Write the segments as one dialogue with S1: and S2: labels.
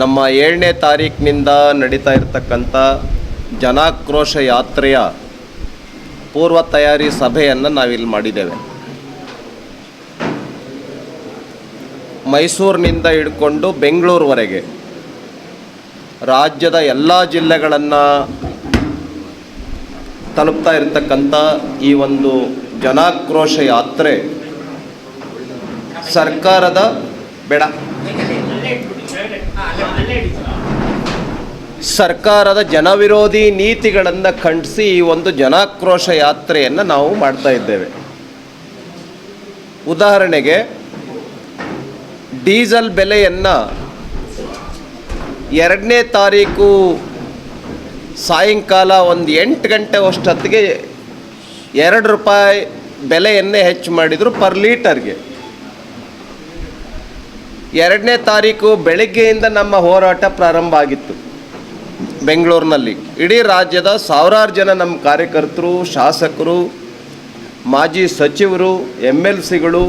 S1: ನಮ್ಮ ಏಳನೇ ತಾರೀಕಿನಿಂದ ನಡೀತಾ ಇರತಕ್ಕಂಥ ಜನಾಕ್ರೋಶ ಯಾತ್ರೆಯ ಪೂರ್ವ ತಯಾರಿ ಸಭೆಯನ್ನು ನಾವಿಲ್ಲಿ ಮಾಡಿದ್ದೇವೆ. ಮೈಸೂರಿನಿಂದ ಹಿಡ್ಕೊಂಡು ಬೆಂಗಳೂರುವರೆಗೆ ರಾಜ್ಯದ ಎಲ್ಲ ಜಿಲ್ಲೆಗಳನ್ನು ತಲುಪ್ತಾ ಇರತಕ್ಕಂಥ ಈ ಒಂದು ಜನಾಕ್ರೋಶ ಯಾತ್ರೆ ಸರ್ಕಾರದ ಬೇಡ. ಸರ್ಕಾರದ ಜನವಿರೋಧಿ ನೀತಿಗಳನ್ನು ಖಂಡಿಸಿ ಈ ಒಂದು ಜನಾಕ್ರೋಶ ಯಾತ್ರೆಯನ್ನು ನಾವು ಮಾಡ್ತಾ ಇದ್ದೇವೆ. ಉದಾಹರಣೆಗೆ, ಡೀಸೆಲ್ ಬೆಲೆಯನ್ನು ಎರಡನೇ ತಾರೀಕು ಸಾಯಂಕಾಲ ಒಂದು ಎಂಟು ಗಂಟೆ ಅಷ್ಟೊತ್ತಿಗೆ ಎರಡು ರೂಪಾಯಿ ಬೆಲೆಯನ್ನೇ ಹೆಚ್ಚು ಮಾಡಿದರು ಪರ್ ಲೀಟರ್ಗೆ. ಎರಡನೇ ತಾರೀಕು ಬೆಳಗ್ಗೆಯಿಂದ ನಮ್ಮ ಹೋರಾಟ ಪ್ರಾರಂಭ ಆಗಿತ್ತು ಬೆಂಗಳೂರಿನಲ್ಲಿ. ಇಡೀ ರಾಜ್ಯದ ಸಾವಿರಾರು ಜನ ನಮ್ಮ ಕಾರ್ಯಕರ್ತರು, ಶಾಸಕರು, ಮಾಜಿ ಸಚಿವರು ಎಂ ಎಲ್ ಸಿಗಳು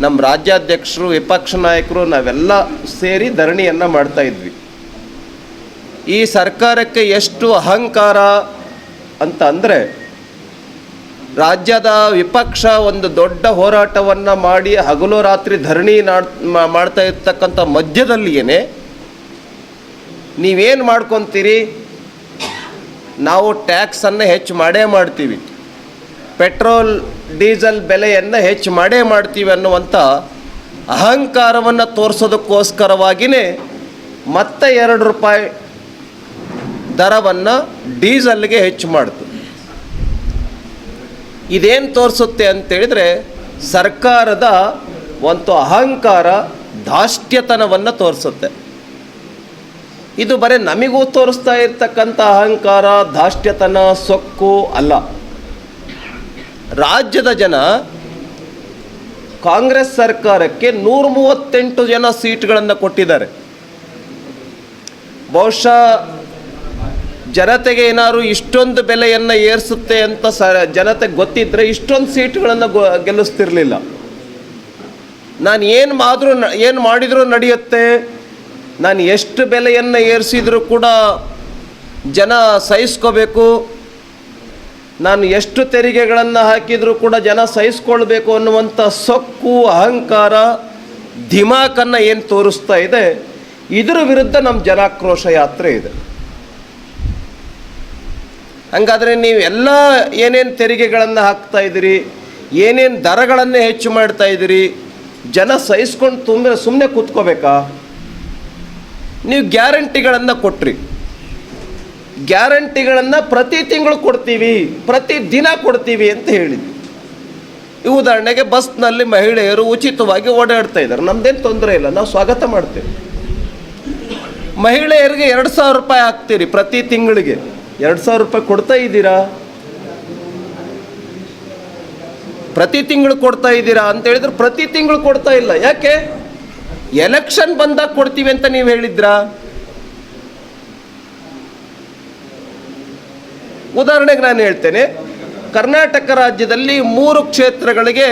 S1: ನಮ್ಮ ರಾಜ್ಯಾಧ್ಯಕ್ಷರು, ವಿಪಕ್ಷ ನಾಯಕರು, ನಾವೆಲ್ಲ ಸೇರಿ ಧರಣಿಯನ್ನು ಮಾಡ್ತಾ ಇದ್ವಿ. ಈ ಸರ್ಕಾರಕ್ಕೆ ಎಷ್ಟು ಅಹಂಕಾರ ಅಂತ ಅಂದರೆ ರಾಜ್ಯದ ವಿಪಕ್ಷ ಒಂದು ದೊಡ್ಡ ಹೋರಾಟವನ್ನು ಮಾಡಿ ಹಗಲು ರಾತ್ರಿ ಧರಣಿ ಮಾಡ್ತಾ ಇರ್ತಕ್ಕಂಥ ಮಧ್ಯದಲ್ಲಿಯೇ ನೀವೇನು ಮಾಡ್ಕೊತೀರಿ? ನಾವು ಟ್ಯಾಕ್ಸನ್ನು ಹೆಚ್ಚು ಮಾಡೇ ಮಾಡ್ತೀವಿ. ಪೆಟ್ರೋಲ್, ಡೀಸೆಲ್ ಬೆಲೆಯನ್ನು ಹೆಚ್ಚು ಮಾಡೇ ಮಾಡ್ತೀವಿ ಅನ್ನುವಂಥ ಅಹಂಕಾರವನ್ನು ತೋರಿಸೋದಕ್ಕೋಸ್ಕರವಾಗಿಯೇ ಮತ್ತೆ ಎರಡು ರೂಪಾಯಿ ದರವನ್ನು ಡೀಸೆಲ್ಗೆ ಹೆಚ್ಚು ಮಾಡ್ತು. ಇದೇನು ತೋರಿಸುತ್ತೆ ಅಂತೇಳಿದರೆ ಸರ್ಕಾರದ ಒಂದು ಅಹಂಕಾರ ದಾಷ್ಟ್ಯತನವನ್ನು ತೋರಿಸುತ್ತೆ. ಇದು ಬರೀ ನಮಗೂ ತೋರಿಸ್ತಾ ಇರ್ತಕ್ಕಂಥ ಅಹಂಕಾರ ದಾಷ್ಟ್ಯತನ ಸೊಕ್ಕು ಅಲ್ಲ. ರಾಜ್ಯದ ಜನ ಕಾಂಗ್ರೆಸ್ ಸರ್ಕಾರಕ್ಕೆ ನೂರ ಮೂವತ್ತೆಂಟು ಜನ ಸೀಟ್ಗಳನ್ನು ಕೊಟ್ಟಿದ್ದಾರೆ. ಬಹುಶಃ ಜನತೆಗೆ ಏನಾದ್ರು ಇಷ್ಟೊಂದು ಬೆಲೆಯನ್ನು ಏರಿಸುತ್ತೆ ಅಂತ ಸ ಜನತೆಗೆ ಗೊತ್ತಿದ್ದರೆ ಇಷ್ಟೊಂದು ಸೀಟ್ಗಳನ್ನು ಗೆಲ್ಲಿಸ್ತಿರ್ಲಿಲ್ಲ. ನಾನು ಏನು ಮಾದರೂ ಏನು ಮಾಡಿದರೂ ನಡೆಯುತ್ತೆ. ನಾನು ಎಷ್ಟು ಬೆಲೆಯನ್ನು ಏರಿಸಿದರೂ ಕೂಡ ಜನ ಸಹಿಸ್ಕೋಬೇಕು. ನಾನು ಎಷ್ಟು ತೆರಿಗೆಗಳನ್ನು ಹಾಕಿದರೂ ಕೂಡ ಜನ ಸಹಿಸ್ಕೊಳ್ಬೇಕು ಅನ್ನುವಂಥ ಸೊಕ್ಕು, ಅಹಂಕಾರ ಧಿಮಾಕನ್ನು ಏನು ತೋರಿಸ್ತಾ ಇದೆ, ಇದರ ವಿರುದ್ಧ ನಮ್ಮ ಜನಾಕ್ರೋಶ ಯಾತ್ರೆ ಇದೆ. ಹಂಗಾದರೆ ನೀವು ಎಲ್ಲ ಏನೇನು ತೆರಿಗೆಗಳನ್ನು ಹಾಕ್ತಾ ಇದ್ದೀರಿ, ಏನೇನು ದರಗಳನ್ನು ಹೆಚ್ಚು ಮಾಡ್ತಾ ಇದ್ದೀರಿ, ಜನ ಸಹಿಸ್ಕೊಂಡು ತುಂಬ ಸುಮ್ಮನೆ ಕೂತ್ಕೋಬೇಕಾ? ನೀವು ಗ್ಯಾರಂಟಿಗಳನ್ನು ಕೊಟ್ರಿ. ಗ್ಯಾರಂಟಿಗಳನ್ನು ಪ್ರತಿ ತಿಂಗಳು ಕೊಡ್ತೀವಿ, ಪ್ರತಿ ದಿನ ಕೊಡ್ತೀವಿ ಅಂತ ಹೇಳಿದ್ವಿ. ಉದಾಹರಣೆಗೆ ಬಸ್ನಲ್ಲಿ ಮಹಿಳೆಯರು ಉಚಿತವಾಗಿ ಓಡಾಡ್ತಾ ಇದ್ದಾರೆ. ನಮ್ದೇನು ತೊಂದರೆ ಇಲ್ಲ, ನಾವು ಸ್ವಾಗತ ಮಾಡ್ತೇವೆ. ಮಹಿಳೆಯರಿಗೆ ಎರಡು ಸಾವಿರ ರೂಪಾಯಿ ಹಾಕ್ತೀರಿ ಪ್ರತಿ ತಿಂಗಳಿಗೆ. ಎರಡು ಸಾವಿರ ರೂಪಾಯಿ ಕೊಡ್ತಾ ಇದ್ದೀರಾ? ಪ್ರತಿ ತಿಂಗಳು ಕೊಡ್ತಾ ಇದ್ದೀರಾ ಅಂತ ಹೇಳಿದ್ರೆ ಪ್ರತಿ ತಿಂಗಳು ಕೊಡ್ತಾ ಇಲ್ಲ. ಯಾಕೆ? ಎಲೆಕ್ಷನ್ ಬಂದಾಗ ಕೊಡ್ತೀವಿ ಅಂತ ನೀವು ಹೇಳಿದ್ರಾ? ಉದಾಹರಣೆಗೆ ನಾನು ಹೇಳ್ತೇನೆ, ಕರ್ನಾಟಕ ರಾಜ್ಯದಲ್ಲಿ ಮೂರು ಕ್ಷೇತ್ರಗಳಿಗೆ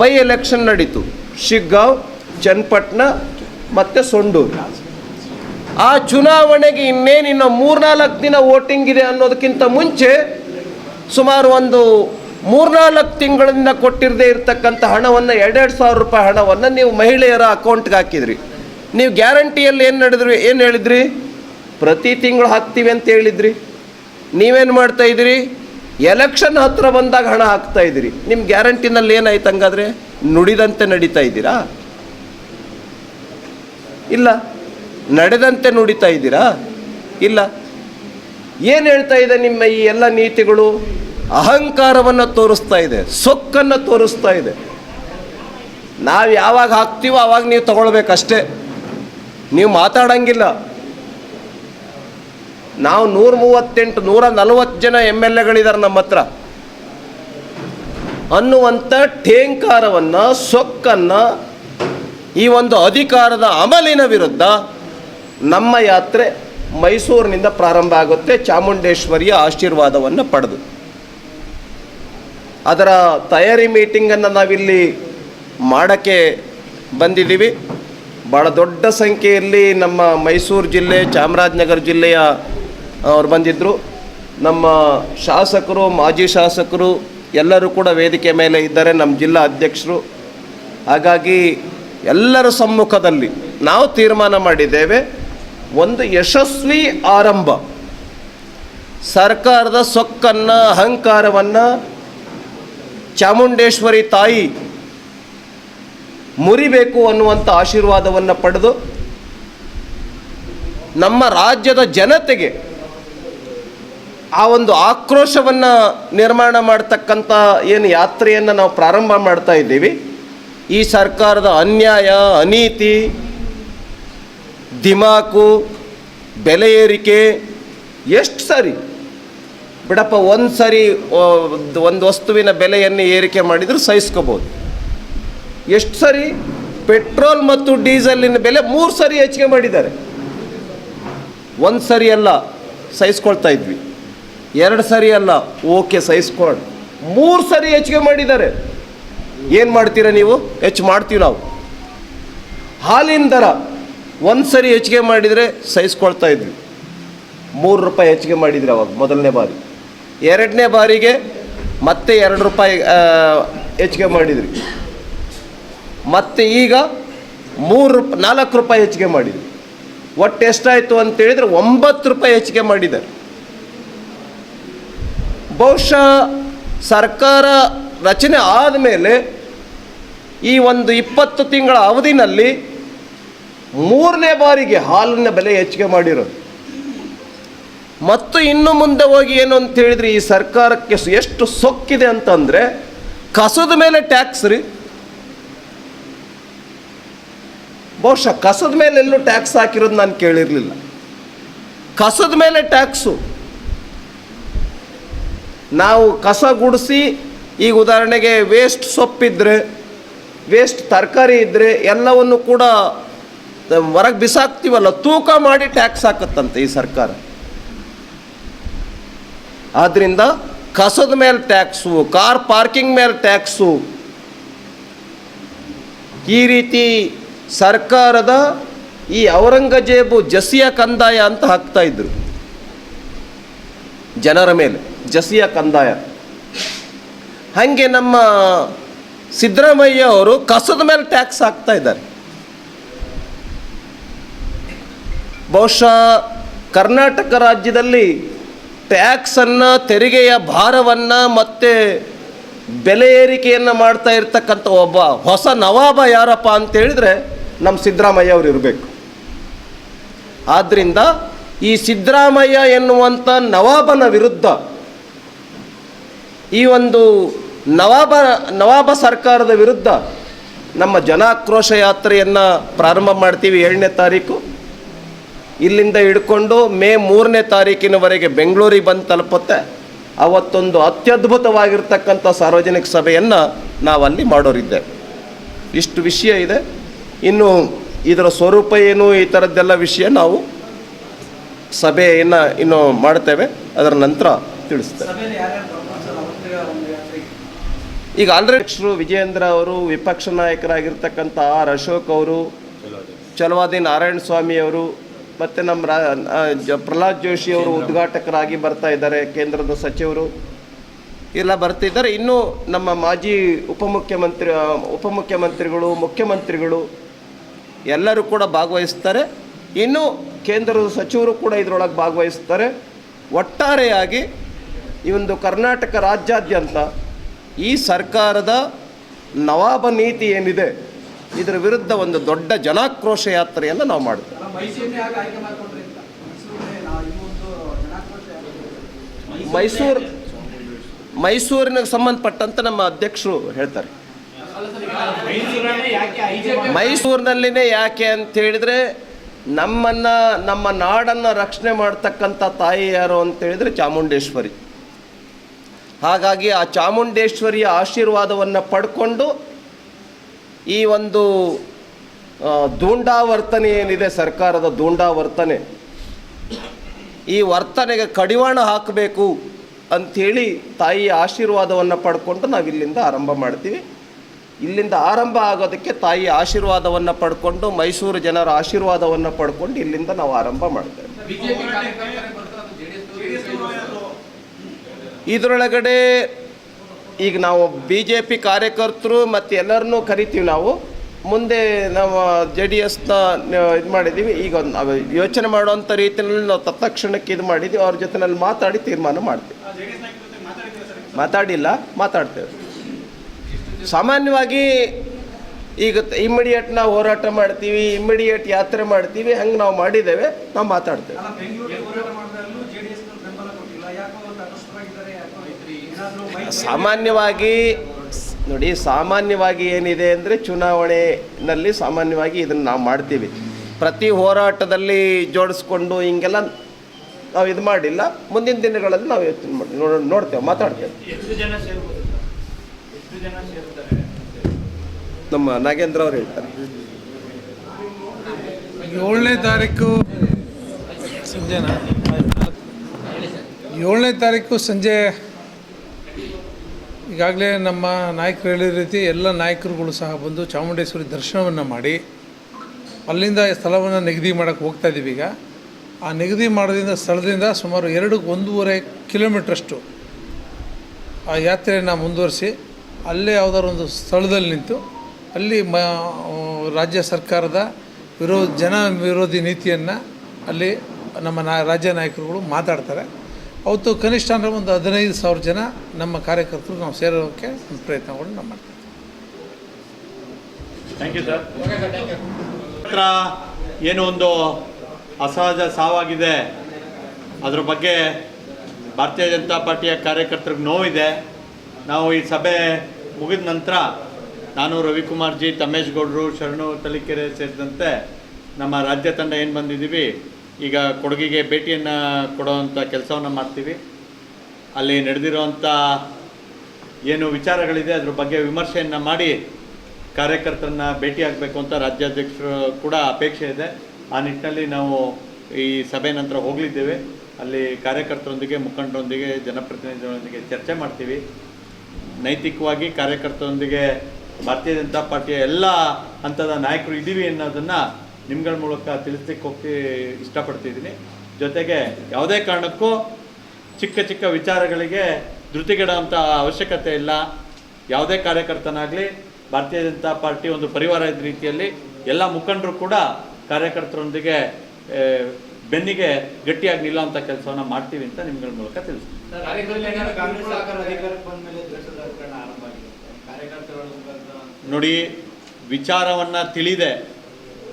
S1: ಬೈ ಎಲೆಕ್ಷನ್ ನಡೀತು. ಶಿಗ್ಗಾಂವ್, ಚನ್ನಪಟ್ಟಣ, ಮತ್ತು ಸೊಂಡೂರು. ಆ ಚುನಾವಣೆಗೆ ಇನ್ನೇನು ಇನ್ನು ಮೂರ್ನಾಲ್ಕು ದಿನ ವೋಟಿಂಗ್ ಇದೆ ಅನ್ನೋದಕ್ಕಿಂತ ಮುಂಚೆ ಸುಮಾರು ಒಂದು ಮೂರ್ನಾಲ್ಕು ತಿಂಗಳಿಂದ ಕೊಟ್ಟಿರದೇ ಇರತಕ್ಕಂಥ ಹಣವನ್ನು ಎರಡೆರಡು ಸಾವಿರ ರೂಪಾಯಿ ಹಣವನ್ನು ನೀವು ಮಹಿಳೆಯರ ಅಕೌಂಟ್ಗೆ ಹಾಕಿದ್ರಿ. ನೀವು ಗ್ಯಾರಂಟಿಯಲ್ಲಿ ಏನು ನಡೆದ್ರಿ, ಏನು ಹೇಳಿದ್ರಿ? ಪ್ರತಿ ತಿಂಗಳು ಹಾಕ್ತೀವಿ ಅಂತ ಹೇಳಿದ್ರಿ. ನೀವೇನು ಮಾಡ್ತಾ ಇದ್ದೀರಿ? ಎಲೆಕ್ಷನ್ ಹತ್ರ ಬಂದಾಗ ಹಣ ಹಾಕ್ತಾ ಇದ್ದೀರಿ. ನಿಮ್ಮ ಗ್ಯಾರಂಟಿನಲ್ಲಿ ಏನಾಯ್ತು ಹಂಗಾದ್ರೆ? ನುಡಿದಂತೆ ನಡೀತಾ ಇದ್ದೀರಾ? ಇಲ್ಲ. ನಡೆದಂತೆ ನುಡಿತಾ ಇದ್ದೀರಾ? ಇಲ್ಲ. ಏನು ಹೇಳ್ತಾ ಇದೆ ನಿಮ್ಮ ಈ ಎಲ್ಲ ನೀತಿಗಳು? ಅಹಂಕಾರವನ್ನು ತೋರಿಸ್ತಾ ಇದೆ, ಸೊಕ್ಕನ್ನು ತೋರಿಸ್ತಾ ಇದೆ. ನಾವು ಯಾವಾಗ ಹಾಕ್ತೀವೋ ಆವಾಗ ನೀವು ತಗೊಳ್ಬೇಕಷ್ಟೇ. ನೀವು ಮಾತಾಡಂಗಿಲ್ಲ. ನಾವು ನೂರ ಮೂವತ್ತೆಂಟು, ನೂರ ನಲವತ್ತು ಜನ ಎಂ ಎಲ್ ಎಗಳಿದ್ದಾರೆ ನಮ್ಮ ಹತ್ರ. ಅನ್ನುವಂಥ ಠೇಂಕಾರವನ್ನು, ಸೊಕ್ಕನ್ನು ಈ ಒಂದು ಅಧಿಕಾರದ ಅಮಲಿನ ವಿರುದ್ಧ ನಮ್ಮ ಯಾತ್ರೆ ಮೈಸೂರಿನಿಂದ ಪ್ರಾರಂಭ ಆಗುತ್ತೆ ಚಾಮುಂಡೇಶ್ವರಿಯ ಆಶೀರ್ವಾದವನ್ನು ಪಡೆದು. ಅದರ ತಯಾರಿ ಮೀಟಿಂಗನ್ನು ನಾವಿಲ್ಲಿ ಮಾಡೋಕ್ಕೆ ಬಂದಿದ್ದೀವಿ. ಭಾಳ ದೊಡ್ಡ ಸಂಖ್ಯೆಯಲ್ಲಿ ನಮ್ಮ ಮೈಸೂರು ಜಿಲ್ಲೆ, ಚಾಮರಾಜನಗರ ಜಿಲ್ಲೆಯ ಅವ್ರು ಬಂದಿದ್ದರು ನಮ್ಮ ಶಾಸಕರು, ಮಾಜಿ ಶಾಸಕರು ಎಲ್ಲರೂ ಕೂಡ ವೇದಿಕೆ ಮೇಲೆ ಇದ್ದಾರೆ, ನಮ್ಮ ಜಿಲ್ಲಾ ಅಧ್ಯಕ್ಷರು. ಹಾಗಾಗಿ ಎಲ್ಲರ ಸಮ್ಮುಖದಲ್ಲಿ ನಾವು ತೀರ್ಮಾನ ಮಾಡಿದ್ದೇವೆ. ಒಂದು ಯಶಸ್ವಿ ಆರಂಭ. ಸರ್ಕಾರದ ಸೊಕ್ಕನ್ನು, ಅಹಂಕಾರವನ್ನು ಚಾಮುಂಡೇಶ್ವರಿ ತಾಯಿ ಮುರಿಬೇಕು ಅನ್ನುವಂಥ ಆಶೀರ್ವಾದವನ್ನು ಪಡೆದು ನಮ್ಮ ರಾಜ್ಯದ ಜನತೆಗೆ ಆ ಒಂದು ಆಕ್ರೋಶವನ್ನು ನಿರ್ಮಾಣ ಮಾಡ್ತಕ್ಕಂಥ ಏನು ಯಾತ್ರೆಯನ್ನು ನಾವು ಪ್ರಾರಂಭ ಮಾಡ್ತಾ ಇದ್ದೀವಿ. ಈ ಸರ್ಕಾರದ ಅನ್ಯಾಯ, ಅನೀತಿ ದಿಮಾಕು, ಬೆಲೆ ಏರಿಕೆ, ಎಷ್ಟು ಸಾರಿ? ಬಿಡಪ್ಪ, ಒಂದು ಸರಿ ಒಂದು ವಸ್ತುವಿನ ಬೆಲೆಯನ್ನು ಏರಿಕೆ ಮಾಡಿದರೂ ಸಹಿಸ್ಕೋಬೋದು. ಎಷ್ಟು ಸರಿ? ಪೆಟ್ರೋಲ್ ಮತ್ತು ಡೀಸೆಲಿನ ಬೆಲೆ ಮೂರು ಸರಿ ಹೆಚ್ಚಿಗೆ ಮಾಡಿದ್ದಾರೆ. ಒಂದು ಸರಿ ಅಲ್ಲ, ಸಹಿಸ್ಕೊಳ್ತಾ ಇದ್ವಿ. ಎರಡು ಸರಿ ಅಲ್ಲ, ಓಕೆ ಸಹಿಸ್ಕೊಂಡು ಮೂರು ಸರಿ ಹೆಚ್ಚಿಗೆ ಮಾಡಿದ್ದಾರೆ. ಏನು ಮಾಡ್ತೀರಾ ನೀವು? ಹೆಚ್ಚು ಮಾಡ್ತೀವಿ ನಾವು. ಹಾಲಿನ ದರ. ಒಂದು ಸರಿ ಹೆಚ್ಚಿಗೆ ಮಾಡಿದರೆ ಸಹಿಸ್ಕೊಳ್ತಾ ಇದ್ವಿ. ಮೂರು ರೂಪಾಯಿ ಹೆಚ್ಚಿಗೆ ಮಾಡಿದ್ರಿ ಅವಾಗ, ಮೊದಲನೇ ಬಾರಿ. ಎರಡನೇ ಬಾರಿಗೆ ಮತ್ತೆ ಎರಡು ರೂಪಾಯಿ ಹೆಚ್ಚಿಗೆ ಮಾಡಿದ್ರಿ. ಮತ್ತೆ ಈಗ ಮೂರು ರೂಪ, ನಾಲ್ಕು ರೂಪಾಯಿ ಹೆಚ್ಚಿಗೆ ಮಾಡಿದ್ರಿ. ಒಟ್ಟು ಎಷ್ಟಾಯಿತು ಅಂತೇಳಿದರೆ ಒಂಬತ್ತು ರೂಪಾಯಿ ಹೆಚ್ಚಿಗೆ ಮಾಡಿದ್ದಾರೆ. ಬಹುಶಃ ಸರ್ಕಾರ ರಚನೆ ಆದಮೇಲೆ ಈ ಒಂದು ಇಪ್ಪತ್ತು ತಿಂಗಳ ಅವಧಿನಲ್ಲಿ ಮೂರನೇ ಬಾರಿಗೆ ಹಾಲಿನ ಬೆಲೆ ಹೆಚ್ಚಿಗೆ ಮಾಡಿರೋದು ಮತ್ತು ಇನ್ನು ಮುಂದೆ ಹೋಗಿ ಏನು ಅಂತ ಹೇಳಿದ್ರೆ ಈ ಸರ್ಕಾರಕ್ಕೆ ಎಷ್ಟು ಸೊಕ್ಕಿದೆ ಅಂತಂದರೆ ಕಸದ ಮೇಲೆ ಟ್ಯಾಕ್ಸ್ ರೀ. ಬಹುಶಃ ಕಸದ ಮೇಲೆ ಎಲ್ಲೂ ಟ್ಯಾಕ್ಸ್ ಹಾಕಿರೋದು ನಾನು ಕೇಳಿರಲಿಲ್ಲ. ಕಸದ ಮೇಲೆ ಟ್ಯಾಕ್ಸು ನಾವು ಕಸ ಗುಡಿಸಿ, ಈಗ ಉದಾಹರಣೆಗೆ ವೇಸ್ಟ್ ಸೊಪ್ಪಿದ್ರೆ ವೇಸ್ಟ್ ತರಕಾರಿ ಇದ್ದರೆ ಎಲ್ಲವನ್ನು ಕೂಡ ಹೊರಗೆ ಬಿಸಾಕ್ತೀವಲ್ಲ, ತೂಕ ಮಾಡಿ ಟ್ಯಾಕ್ಸ್ ಹಾಕತ್ತಂತೆ ಈ ಸರ್ಕಾರ. ಆದ್ದರಿಂದ ಕಸದ ಮೇಲೆ ಟ್ಯಾಕ್ಸು, ಕಾರ್ ಪಾರ್ಕಿಂಗ್ ಮೇಲೆ ಟ್ಯಾಕ್ಸು, ಈ ರೀತಿ ಸರ್ಕಾರದ ಈ ಔರಂಗಜೇಬು ಜಸಿಯ ಕಂದಾಯ ಅಂತ ಹಾಕ್ತಾ ಇದ್ರು. ಜನರ ಮೇಲೆ, ಜಸಿಯ ಕಂದಾಯ. ಹಾಗೆ ನಮ್ಮ ಸಿದ್ದರಾಮಯ್ಯ ಅವರು ಕಸದ ಮೇಲೆ ಟ್ಯಾಕ್ಸ್ ಹಾಕ್ತಾ ಇದ್ದಾರೆ. ಬಹುಶಃ ಕರ್ನಾಟಕ ರಾಜ್ಯದಲ್ಲಿ ಟ್ಯಾಕ್ಸನ್ನು ತೆರಿಗೆಯ ಭಾರವನ್ನು ಮತ್ತು ಬೆಲೆ ಏರಿಕೆಯನ್ನು ಮಾಡ್ತಾ ಇರ್ತಕ್ಕಂಥ ಒಬ್ಬ ಹೊಸ ನವಾಬ ಯಾರಪ್ಪ ಅಂತ ಹೇಳಿದ್ರೆ ನಮ್ಮ ಸಿದ್ದರಾಮಯ್ಯ ಅವರು ಇರಬೇಕು. ಆದ್ದರಿಂದ ಈ ಸಿದ್ದರಾಮಯ್ಯ ಎನ್ನುವಂಥ ನವಾಬನ ವಿರುದ್ಧ ಈ ಒಂದು ನವಾಬ ನವಾಬ ಸರ್ಕಾರದ ವಿರುದ್ಧ ನಮ್ಮ ಜನಾಕ್ರೋಶ ಯಾತ್ರೆಯನ್ನು ಪ್ರಾರಂಭ ಮಾಡ್ತೀವಿ ಏಳನೇ ತಾರೀಕು. ಇಲ್ಲಿಂದ ಹಿಡ್ಕೊಂಡು ಮೇ ಮೂರನೇ ತಾರೀಕಿನವರೆಗೆ ಬೆಂಗಳೂರಿಗೆ ಬಂದು ತಲುಪುತ್ತೆ. ಅವತ್ತೊಂದು ಅತ್ಯದ್ಭುತವಾಗಿರ್ತಕ್ಕಂಥ ಸಾರ್ವಜನಿಕ ಸಭೆಯನ್ನು ನಾವಲ್ಲಿ ಮಾಡೋರಿದ್ದೆ. ಇಷ್ಟು ವಿಷಯ ಇದೆ. ಇನ್ನು ಇದರ ಸ್ವರೂಪ ಏನು ಈ ಥರದ್ದೆಲ್ಲ ವಿಷಯ ನಾವು ಸಭೆಯನ್ನು ಇನ್ನು ಮಾಡ್ತೇವೆ. ಅದರ ನಂತರ ತಿಳಿಸ್ತೇವೆ. ಈಗ ಆಲ್ರೆಡಿ ಅಧ್ಯಕ್ಷರು ವಿಜಯೇಂದ್ರ ಅವರು ವಿಪಕ್ಷ ನಾಯಕರಾಗಿರ್ತಕ್ಕಂಥ ಆರ್ ಅಶೋಕ್ ಅವರು ಚಲವಾದಿ ನಾರಾಯಣ ಸ್ವಾಮಿ ಅವರು ಮತ್ತು ನಮ್ಮ ರಾ ಪ್ರಹ್ಲಾದ್ ಜೋಶಿ ಅವರು ಉದ್ಘಾಟಕರಾಗಿ ಬರ್ತಾ ಇದ್ದಾರೆ ಕೇಂದ್ರದ ಸಚಿವರು. ಎಲ್ಲ ಬರ್ತಿದ್ದಾರೆ. ಇನ್ನೂ ನಮ್ಮ ಮಾಜಿ ಉಪಮುಖ್ಯಮಂತ್ರಿ ಉಪಮುಖ್ಯಮಂತ್ರಿಗಳು ಮುಖ್ಯಮಂತ್ರಿಗಳು ಎಲ್ಲರೂ ಕೂಡ ಭಾಗವಹಿಸ್ತಾರೆ. ಇನ್ನು ಕೇಂದ್ರದ ಸಚಿವರು ಕೂಡ ಇದರೊಳಗೆ ಭಾಗವಹಿಸ್ತಾರೆ. ಒಟ್ಟಾರೆಯಾಗಿ ಈ ಒಂದು ಕರ್ನಾಟಕ ರಾಜ್ಯಾದ್ಯಂತ ಈ ಸರ್ಕಾರದ ನವಾಬ ನೀತಿ ಏನಿದೆ ಇದರ ವಿರುದ್ಧ ಒಂದು ದೊಡ್ಡ ಜನಾಕ್ರೋಶ ಯಾತ್ರೆಯನ್ನು ನಾವು ಮಾಡ್ತೇವೆ.
S2: ಮೈಸೂರೇ
S1: ಮೈಸೂರಿನ ಸಂಬಂಧಪಟ್ಟಂತ ನಮ್ಮ ಅಧ್ಯಕ್ಷರು ಹೇಳ್ತಾರೆ. ಮೈಸೂರಿನಲ್ಲಿನೇ ಯಾಕೆ ಅಂತ ಹೇಳಿದ್ರೆ ನಮ್ಮನ್ನು, ನಮ್ಮ ನಾಡನ್ನು ರಕ್ಷಣೆ ಮಾಡ್ತಕ್ಕಂಥ ತಾಯಿ ಯಾರು ಅಂತ ಹೇಳಿದ್ರೆ ಚಾಮುಂಡೇಶ್ವರಿ. ಹಾಗಾಗಿ ಆ ಚಾಮುಂಡೇಶ್ವರಿಯ ಆಶೀರ್ವಾದವನ್ನು ಪಡ್ಕೊಂಡು ಈ ಒಂದು ದೂಂಡಾವರ್ತನೆ ಏನಿದೆ ಸರ್ಕಾರದ ದೂಂಡಾವರ್ತನೆ? ಈ ವರ್ತನೆಗೆ ಕಡಿವಾಣ ಹಾಕಬೇಕು ಅಂಥೇಳಿ ತಾಯಿಯ ಆಶೀರ್ವಾದವನ್ನು ಪಡ್ಕೊಂಡು ನಾವು ಇಲ್ಲಿಂದ ಆರಂಭ ಮಾಡ್ತೀವಿ. ಇಲ್ಲಿಂದ ಆರಂಭ ಆಗೋದಕ್ಕೆ ತಾಯಿ ಆಶೀರ್ವಾದವನ್ನು ಪಡ್ಕೊಂಡು, ಮೈಸೂರು ಜನರ ಆಶೀರ್ವಾದವನ್ನು ಪಡ್ಕೊಂಡು ಇಲ್ಲಿಂದ ನಾವು ಆರಂಭ ಮಾಡ್ತೇವೆ. ಇದರೊಳಗಡೆ ಈಗ ನಾವು ಬಿ ಜೆ ಪಿ ಕಾರ್ಯಕರ್ತರು ಮತ್ತು ಎಲ್ಲರನ್ನೂ ಕರಿತೀವಿ ನಾವು. ಮುಂದೆ ನಾವು ಜೆ ಡಿ ಎಸ್ನ ಇದು ಮಾಡಿದ್ದೀವಿ. ಈಗ ಒಂದು ಯೋಚನೆ ಮಾಡುವಂಥ ರೀತಿಯಲ್ಲಿ ನಾವು ತತ್ಕ್ಷಣಕ್ಕೆ ಇದು ಮಾಡಿದ್ದೀವಿ. ಅವ್ರ ಜೊತೆನಲ್ಲಿ ಮಾತಾಡಿ ತೀರ್ಮಾನ ಮಾಡ್ತೀವಿ. ಮಾತಾಡಿಲ್ಲ ಮಾತಾಡ್ತೇವೆ. ಸಾಮಾನ್ಯವಾಗಿ ಈಗ ಇಮ್ಮಿಡಿಯೇಟ್ ನಾವು ಹೋರಾಟ ಮಾಡ್ತೀವಿ ಇಮ್ಮಿಡಿಯೇಟ್ ಯಾತ್ರೆ ಮಾಡ್ತೀವಿ ಹಂಗೆ ನಾವು ಮಾಡಿದ್ದೇವೆ ನಾವು ಮಾತಾಡ್ತೇವೆ. ಸಾಮಾನ್ಯವಾಗಿ ನೋಡಿ ಸಾಮಾನ್ಯವಾಗಿ ಏನಿದೆ ಅಂದರೆ ಚುನಾವಣೆಯಲ್ಲಿ ಸಾಮಾನ್ಯವಾಗಿ ಇದನ್ನು ನಾವು ಮಾಡ್ತೀವಿ. ಪ್ರತಿ ಹೋರಾಟದಲ್ಲಿ ಜೋಡಿಸ್ಕೊಂಡು ಹಿಂಗೆಲ್ಲ ನಾವು ಇದು ಮಾಡಿಲ್ಲ. ಮುಂದಿನ ದಿನಗಳಲ್ಲಿ ನಾವು ಯೋಚನೆ ಮಾಡಿ ನೋಡ ನೋಡ್ತೇವೆ ಮಾತಾಡ್ತೇವೆ.
S3: ಎಷ್ಟು ಜನ ಸೇರ್ಬೋದು ಸರ್? ಎಷ್ಟು ಜನ ಸೇರ್ತಾರೆ?
S1: ನಮ್ಮ ನಾಗೇಂದ್ರ ಅವರು ಹೇಳ್ತಾರೆ.
S4: ಏಳನೇ ತಾರೀಕು ಸಂಜೆನಾ? ಏಳನೇ ತಾರೀಕು ಸಂಜೆ ಈಗಾಗಲೇ ನಮ್ಮ ನಾಯಕರು ಹೇಳಿದ ರೀತಿ ಎಲ್ಲ ನಾಯಕರುಗಳು ಸಹ ಬಂದು ಚಾಮುಂಡೇಶ್ವರಿ ದರ್ಶನವನ್ನು ಮಾಡಿ ಅಲ್ಲಿಂದ ಸ್ಥಳವನ್ನು ನಿಗದಿ ಮಾಡೋಕ್ಕೆ ಹೋಗ್ತಾ ಇದ್ದೀವಿ ಈಗ. ಆ ನಿಗದಿ ಮಾಡೋದ್ರಿಂದ ಸ್ಥಳದಿಂದ ಸುಮಾರು ಎರಡು ಒಂದೂವರೆ ಕಿಲೋಮೀಟ್ರಷ್ಟು ಆ ಯಾತ್ರೆಯನ್ನು ಮುಂದುವರಿಸಿ ಅಲ್ಲೇ ಯಾವುದಾದ್ರು ಒಂದು ಸ್ಥಳದಲ್ಲಿ ನಿಂತು ಅಲ್ಲಿ ಮ ರಾಜ್ಯ ಸರ್ಕಾರದ ವಿರೋಧ ಜನ ವಿರೋಧಿ ನೀತಿಯನ್ನು ಅಲ್ಲಿ ನಮ್ಮ ನಾ, ರಾಜ್ಯ ನಾಯಕರುಗಳು ಮಾತಾಡ್ತಾರೆ. ಅವತ್ತು ಕನಿಷ್ಠ ಅಂದರೆ ಒಂದು ಹದಿನೈದು ಸಾವಿರ ಜನ ನಮ್ಮ ಕಾರ್ಯಕರ್ತರು ನಾವು ಸೇರೋಕ್ಕೆ ಒಂದು ಪ್ರಯತ್ನಗಳನ್ನು ನಾವು ಮಾಡ್ತೀವಿ.
S5: ಹತ್ರ ಏನು ಒಂದು ಅಸಹಜ ಸಾವಾಗಿದೆ. ಅದ್ರ ಬಗ್ಗೆ ಭಾರತೀಯ ಜನತಾ ಪಾರ್ಟಿಯ ಕಾರ್ಯಕರ್ತರಿಗೆ ನೋವಿದೆ. ನಾವು ಈ ಸಭೆ ಮುಗಿದ ನಂತರ ನಾನು ರವಿಕುಮಾರ್ ಜಿ ತಮ್ಮೇಶ್ ಗೌಡರು, ಶರಣು ತಲಿಕೆರೆ ಸೇರಿದಂತೆ ನಮ್ಮ ರಾಜ್ಯ ತಂಡ ಏನು ಬಂದಿದ್ದೀವಿ? ಈಗ ಕೊಡಗಿಗೆ ಭೇಟಿಯನ್ನು ಕೊಡೋವಂಥ ಕೆಲಸವನ್ನು ಮಾಡ್ತೀವಿ. ಅಲ್ಲಿ ನಡೆದಿರುವಂಥ ಏನು ವಿಚಾರಗಳಿದೆ, ಅದ್ರ ಬಗ್ಗೆ ವಿಮರ್ಶೆಯನ್ನು ಮಾಡಿ ಕಾರ್ಯಕರ್ತರನ್ನ ಭೇಟಿಯಾಗಬೇಕು ಅಂತ ರಾಜ್ಯಾಧ್ಯಕ್ಷರು ಕೂಡ ಅಪೇಕ್ಷೆ ಇದೆ. ಆ ನಿಟ್ಟಿನಲ್ಲಿ ನಾವು ಈ ಸಭೆ ನಂತರ ಹೋಗಲಿದ್ದೇವೆ. ಅಲ್ಲಿ ಕಾರ್ಯಕರ್ತರೊಂದಿಗೆ, ಮುಖಂಡರೊಂದಿಗೆ, ಜನಪ್ರತಿನಿಧಿಗಳೊಂದಿಗೆ ಚರ್ಚೆ ಮಾಡ್ತೀವಿ. ನೈತಿಕವಾಗಿ ಕಾರ್ಯಕರ್ತರೊಂದಿಗೆ ಭಾರತೀಯ ಜನತಾ ಪಾರ್ಟಿಯ ಎಲ್ಲ ಹಂತದ ನಾಯಕರು ಇದ್ದೀವಿ ಅನ್ನೋದನ್ನು ನಿಮ್ಗಳ ಮೂಲಕ ತಿಳಿಸ್ಲಿಕ್ಕೆ ಹೋಗಿ ಇಷ್ಟಪಡ್ತಿದ್ದೀನಿ. ಜೊತೆಗೆ ಯಾವುದೇ ಕಾರಣಕ್ಕೂ ಚಿಕ್ಕ ಚಿಕ್ಕ ವಿಚಾರಗಳಿಗೆ ಧೃತಿಗೆಡುವಂಥ ಅವಶ್ಯಕತೆ ಇಲ್ಲ. ಯಾವುದೇ ಕಾರ್ಯಕರ್ತನಾಗಲಿ ಭಾರತೀಯ ಜನತಾ ಪಾರ್ಟಿ ಒಂದು ಪರಿವಾರ ಇದ್ದ ರೀತಿಯಲ್ಲಿ ಎಲ್ಲ ಮುಖಂಡರು ಕೂಡ ಕಾರ್ಯಕರ್ತರೊಂದಿಗೆ ಬೆನ್ನಿಗೆ ಗಟ್ಟಿಯಾಗಿ ನಿಲ್ಲುವಂಥ ಕೆಲಸವನ್ನು ಮಾಡ್ತೀವಿ ಅಂತ ನಿಮ್ಗಳ ಮೂಲಕ ತಿಳಿಸ್ತೀನಿ. ನೋಡಿ ವಿಚಾರವನ್ನು ತಿಳಿದೆ.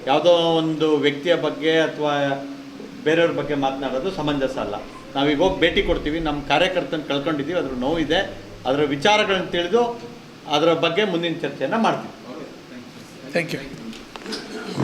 S5: ಯಾವುದೋ ಒಂದು ವ್ಯಕ್ತಿಯ ಬಗ್ಗೆ ಅಥವಾ ಬೇರೆಯವ್ರ ಬಗ್ಗೆ ಮಾತನಾಡೋದು ಸಮಂಜಸ ಅಲ್ಲ. ನಾವೀಗ ಹೋಗಿ ಭೇಟಿ ಕೊಡ್ತೀವಿ ನಮ್ಮ ಕಾರ್ಯಕರ್ತನ ಕಳ್ಕೊಂಡಿದ್ದೀವಿ ಅದ್ರ ನೋವಿದೆ ಅದರ ವಿಚಾರಗಳನ್ನು ತಿಳಿದು ಅದರ ಬಗ್ಗೆ ಮುಂದಿನ ಚರ್ಚೆಯನ್ನು ಮಾಡ್ತೀವಿ.
S4: Thank you